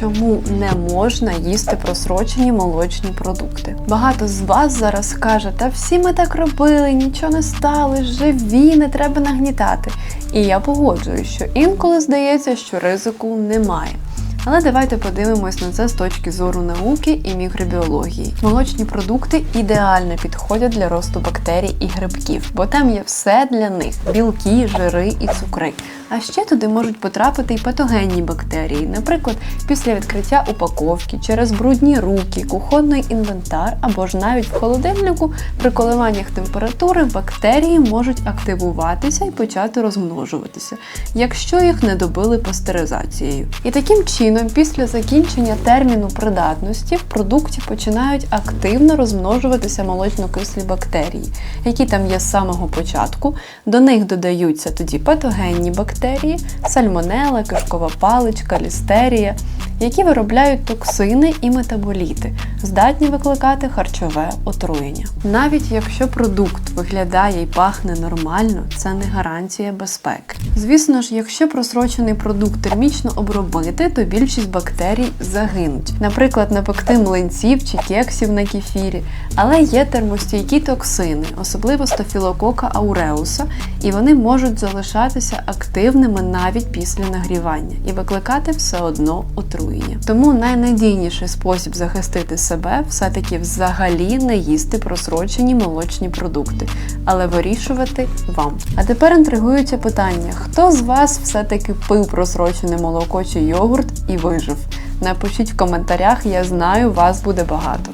чому не можна їсти просрочені молочні продукти. Багато з вас зараз каже, та всі ми так робили, нічого не стали, живі, не треба нагнітати. І я погоджуюсь, що інколи здається, що ризику немає. Але давайте подивимось на це з точки зору науки і мікробіології. Молочні продукти ідеально підходять для росту бактерій і грибків, бо там є все для них: білки, жири і цукри. А ще туди можуть потрапити й патогенні бактерії, наприклад, після відкриття упаковки, через брудні руки, кухонний інвентар або ж навіть в холодильнику при коливаннях температури бактерії можуть активуватися і почати розмножуватися, якщо їх не добили пастеризацією. І таким чином, після закінчення терміну придатності в продукті починають активно розмножуватися молочнокислі бактерії, які там є з самого початку. До них додаються тоді патогенні бактерії, сальмонела, кишкова паличка, лістерія, які виробляють токсини і метаболіти, здатні викликати харчове отруєння. Навіть якщо продукт виглядає і пахне нормально, це не гарантія безпеки. Звісно ж, якщо просрочений продукт термічно обробити, то більшість бактерій загинуть. Наприклад, напекти млинців чи кексів на кефірі. Але є термостійкі токсини, особливо стафілокока ауреуса, і вони можуть залишатися активними навіть після нагрівання і викликати все одно отруєння. Тому найнадійніший спосіб захистити себе все-таки взагалі не їсти просрочені молочні продукти, але вирішувати вам. А тепер інтригуюче питання: хто з вас все-таки пив просрочене молоко чи йогурт і вижив? Напишіть в коментарях, я знаю, вас буде багато.